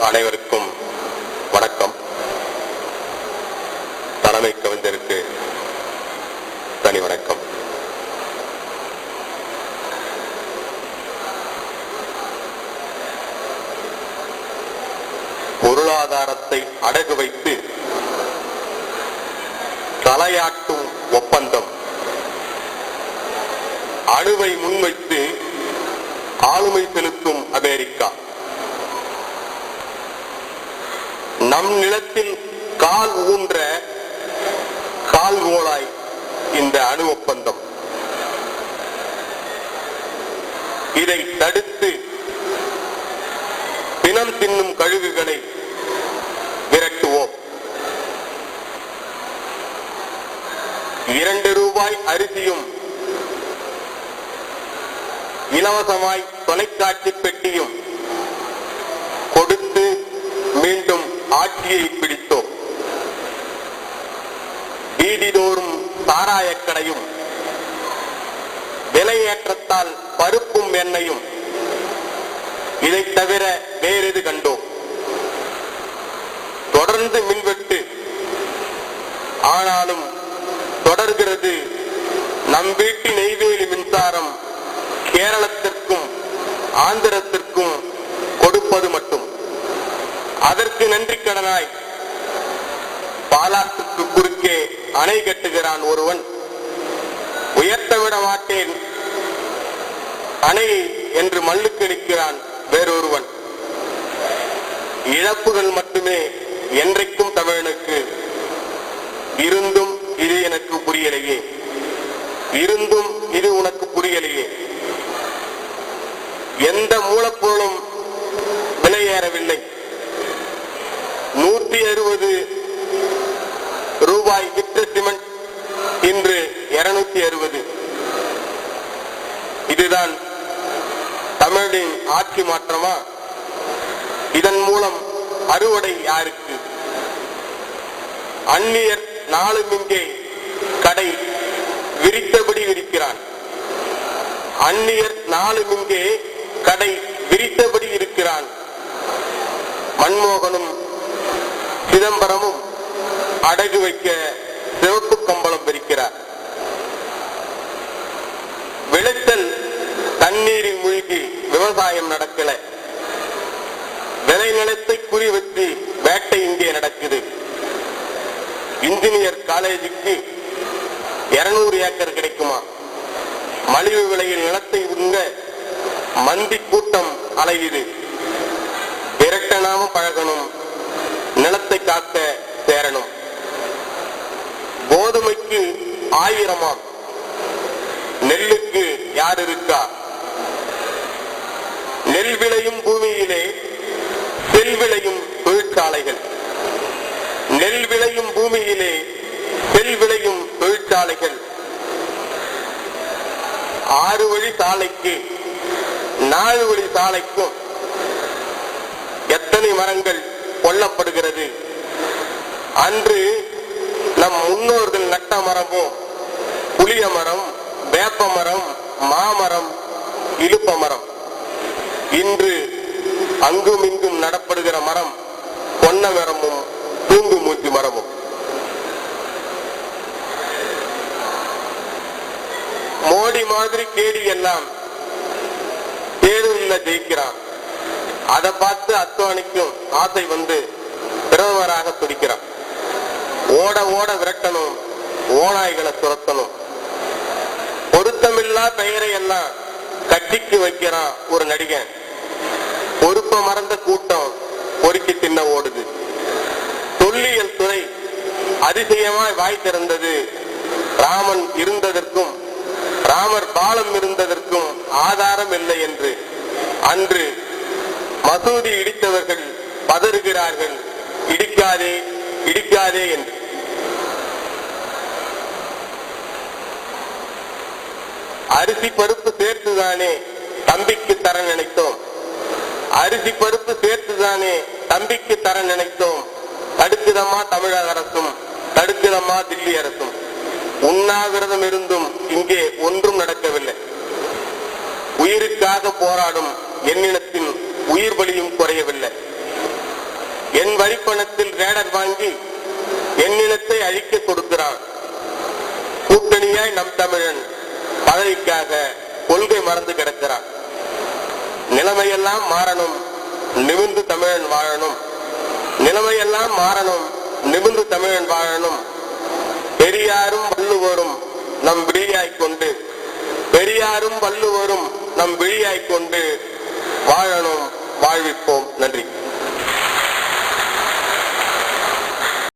அனைவருக்கும் வணக்கம். தலைமை கவிஞருக்கு தனி வணக்கம். பொருளாதாரத்தை அடகு வைத்து தலையாட்டும் ஒப்பந்தம். அணுவை முன்வைத்து ஆளுமை செலுத்தும் அமெரிக்கா. நம் நிலத்தில் கால் ஊன்ற கால் மூலாய் இந்த அணு ஒப்பந்தம். இதை தடுத்து பிணம் தின்னும் கழுகுகளை விரட்டுவோம். இரண்டு ரூபாய் அரிசியும் இலவசமாய் தொலைக்காட்சி பெட்டியும் கொடுத்து ஆட்சியை பிடித்தோம். வீதிதோறும் சாராயக்கடையும் விலையேற்றத்தால் பருப்பும் எண்ணெயும் இதை தவிர வேறெது கண்டோம். தொடர்ந்து மின்வெட்டு ஆனாலும் தொடர்கிறது நம் வீட்டு நெய்வேலி மின்சாரம் கேரளத்திற்கும் ஆந்திரத்திற்கும் கொடுப்பது மட்டும். அதற்கு நன்றி கடனாய். பாலாற்றுக்கு குறுக்கே அணை கட்டுகிறான் ஒருவன். உயர்த்த விட மாட்டேன். அணை என்று மல்லுக்கு நிற்கிறான் வேறொருவன். இழப்புகள் மட்டுமே என்றைக்கும் தமிழனுக்கு. இருந்தும் இது எனக்கு புரியலையே. இருந்தும் இது உனக்கு புரியலையே. எந்த மூலப்பொருள் ரூபாய் விற்ற சிமெண்ட். இன்று இருநூத்தி அறுபது. இதுதான் தமிழின் ஆட்சி மாற்றமா? இதன் மூலம் அறுவடை யாருக்கு? அந்நியர் நாளும் இங்கே கடை விரித்தபடி விரிக்கிறான் அந்நியர் நாளும் இங்கே கடை விரித்தபடி இருக்கிறான். மன்மோகனும் சிதம்பரமும் அடகு வைக்க சிவப்பு கம்பளம் பிரிக்கிறார். விளைச்சல் தண்ணீரில் மூழ்கி விவசாயம் நடக்கல. விளைநிலத்தை குறிவச்சு வேட்டை இங்கே நடக்குது. இன்ஜினியர் காலேஜுக்கு இருநூறு ஏக்கர் கிடைக்குமா? மலிவு விலையில் நிலத்தை உங்க மந்தி கூட்டம் அலையுது. விரட்டனாம பழகணும். நிலத்தை காக்க சேரணும். கோதுமைக்கு ஆயிரமாம். நெல்லுக்கு யார் இருக்கா? நெல் விளையும் பூமியிலே செல் விளையும் தொழிற்சாலைகள். நெல் விளையும் பூமியிலே செல் விளையும் தொழிற்சாலைகள். ஆறு வழி சாலைக்கு நாலு வழி சாலைக்கும் எத்தனை மரங்கள் கொல்லப்படுகிறது? அன்று நம் முன்னோர்கள் நட்ட மரமோ புளிய மரம் வேப்ப மரம் மாமரம் இழுப்ப மரம். இன்று அங்கும் இங்கும் நடப்படுகிற மரம் பொன்ன மரமும் தூங்கு மூச்சு மரமும். மோடி மாதிரி கேடி எல்லாம் தேர்வுல ஜெயிக்கிறான் அதை பார்த்து அத்வானிக்கும் ஆசை வந்து பிரதமராக துடிக்கிறான் ஓட ஓட விரட்டணும். ஓநாய்களை துரத்தணும். பொருத்தமில்லா பெயரை எல்லாம் கட்டிக்கு வைக்கிறான் ஒரு நடிகன். பொறுப்ப மறந்த கூட்டம் பொறுக்கி தின்ன ஓடுது. தொல்லியல் துறை அதிசயமாய் வாய் திறந்தது. ராமன் இருந்ததற்கும் ராமர் பாலம் இருந்ததற்கும் ஆதாரம் இல்லை என்று. அன்று மசூதி இடித்தவர்கள் பதறுகிறார்கள். இடிக்காதே இடிக்காதே என்று. அரிசி பருப்பு சேர்த்துதானே தம்பிக்கு தர நினைத்தோம். அரிசி பருப்பு சேர்த்துதானே தம்பிக்கு தர நினைத்தோம். தடுக்குதம்மா தமிழக அரசும் தடுக்குதம்மா தில்லி அரசும். உண்ணாவிரதம் இருந்தும் இங்கே ஒன்றும் நடக்கவில்லை. உயிருக்காக போராடும் என்னிடத்தின் உயிர் பலியும் குறையவில்லை. என் வரிப்பணத்தில் ரேடர் வாங்கி என்னிடத்தை அழிக்க கொடுக்கிறான் கூட்டணியாய் நம் தமிழன் பதவிக்காக கொள்கை மறந்து கிடக்கிறான் நிலைமையெல்லாம் மாறணும் நிமிர்ந்து தமிழன் வாழணும். நிலைமையெல்லாம் மாறணும் நிமிர்ந்து தமிழன் வாழணும். பெரியாரும் வள்ளுவரும் நம் விழியாய் கொண்டு பெரியாரும் வள்ளுவரும் நம் விழியாய் கொண்டு வாழணும் வாழ்விப்போம்.